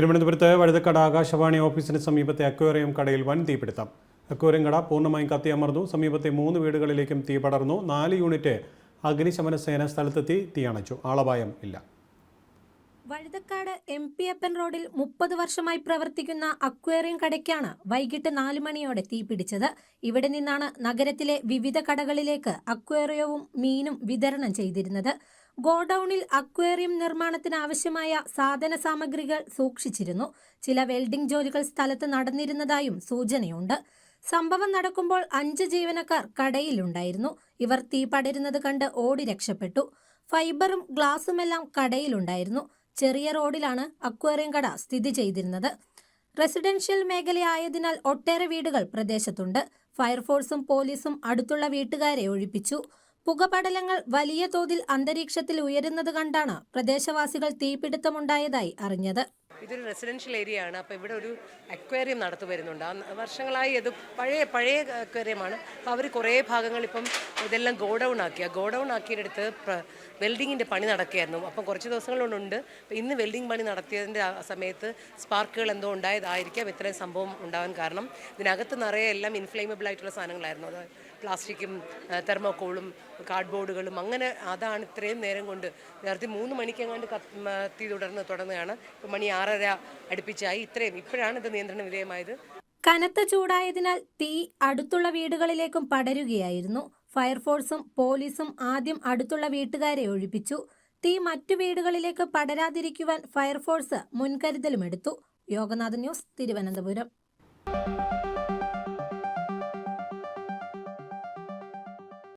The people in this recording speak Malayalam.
തിരുവനന്തപുരത്ത് വഴുതക്കട ആകാശവാണി ഓഫീസിന് സമീപത്തെ അക്വേറിയം കടയിൽ വൻ തീപിടുത്തം. അക്വേറിയം കട പൂർണമായും കത്തിയമർന്നു. സമീപത്തെ മൂന്ന് വീടുകളിലേക്കും തീ പടർന്നു. നാല് യൂണിറ്റ് അഗ്നിശമന സേന സ്ഥലത്തെത്തി തീയണച്ചു. ആളപായം ഇല്ല. വഴുതക്കാട് എം പി അപ്പൻ റോഡിൽ മുപ്പത് വർഷമായി പ്രവർത്തിക്കുന്ന അക്വേറിയം കടയ്ക്കാണ് വൈകിട്ട് നാല് മണിയോടെ തീപിടിച്ചത് ഇവിടെ നിന്നാണ് നഗരത്തിലെ വിവിധ കടകളിലേക്ക് അക്വേറിയവും മീനും വിതരണം ചെയ്തിരുന്നത്. ഗോഡൌണിൽ അക്വേറിയം നിർമ്മാണത്തിന് ആവശ്യമായ സാധന സാമഗ്രികൾ സൂക്ഷിച്ചിരുന്നു. ചില വെൽഡിംഗ് ജോലികൾ സ്ഥലത്ത് നടന്നിരുന്നതായും സൂചനയുണ്ട്. സംഭവം നടക്കുമ്പോൾ അഞ്ച് ജീവനക്കാർ കടയിലുണ്ടായിരുന്നു. ഇവർ തീ പടരുന്നത് കണ്ട് ഓടി രക്ഷപ്പെട്ടു. ഫൈബറും ഗ്ലാസുമെല്ലാം കടയിലുണ്ടായിരുന്നു. ചെറിയ റോഡിലാണ് അക്വേറിയം കട സ്ഥിതി ചെയ്തിരുന്നത്. റെസിഡൻഷ്യൽ മേഖലയായതിനാൽ ഒട്ടേറെ വീടുകൾ പ്രദേശത്തുണ്ട്. ഫയർഫോഴ്സും പോലീസും അടുത്തുള്ള വീട്ടുകാരെ ഒഴിപ്പിച്ചു. പുകപടലങ്ങൾ വലിയ തോതിൽ അന്തരീക്ഷത്തിൽ ഉയരുന്നത് കണ്ടാണ് പ്രദേശവാസികൾ തീപിടുത്തമുണ്ടായതായി അറിഞ്ഞത് ഇതൊരു റെസിഡൻഷ്യൽ ഏരിയ ആണ്. അപ്പോൾ ഇവിടെ ഒരു അക്വേറിയം നടത്തു വരുന്നുണ്ട് വർഷങ്ങളായി അത് പഴയ പഴയ അക്വേറിയമാണ് അപ്പോൾ അവർ കുറേ ഭാഗങ്ങൾ ഇപ്പം ഇതെല്ലാം ഗോഡൗൺ ആക്കിയ ഗോഡൗൺ ആക്കിയെടുത്ത് വെൽഡിങ്ങിന്റെ പണി നടക്കുകയായിരുന്നു. അപ്പം കുറച്ച് ദിവസങ്ങളുണ്ട് ഇന്ന് വെൽഡിംഗ് പണി നടത്തിയതിന്റെ സമയത്ത് സ്പാർക്കുകൾ എന്തോ ഉണ്ടായതായിരിക്കാം. ഇത്രയും സംഭവം ഉണ്ടാകാൻ കാരണം. ഇതിനകത്ത് നിറയെ എല്ലാം ഇൻഫ്ലേമബിൾ ആയിട്ടുള്ള സാധനങ്ങളായിരുന്നു. അത് പ്ലാസ്റ്റിക്കും തെർമോക്കോളും കാർഡ്ബോർഡുകളും അങ്ങനെ അതാണ് ഇത്രയും നേരം കൊണ്ട്. നേരത്തെ മൂന്ന് മണിക്കെങ്ങാണ്ട് കത്തി തുടർന്ന് തുടങ്ങുകയാണ്. മണി ആറര അടുപ്പിച്ചായി ഇത്രയും ഇപ്പോഴാണ് ഇത് നിയന്ത്രണ വിധേയമായത്. കനത്ത ചൂടായതിനാൽ തീ അടുത്തുള്ള വീടുകളിലേക്കും പടരുകയായിരുന്നു. ഫയർഫോഴ്സും പോലീസും ആദ്യം അടുത്തുള്ള വീട്ടുകാരെ ഒഴിപ്പിച്ചു. തീ മറ്റു വീടുകളിലേക്ക് പടരാതിരിക്കുവാൻ ഫയർഫോഴ്സ് മുൻകരുതലുമെടുത്തു. യോഗനാഥ് ന്യൂസ് തിരുവനന്തപുരം.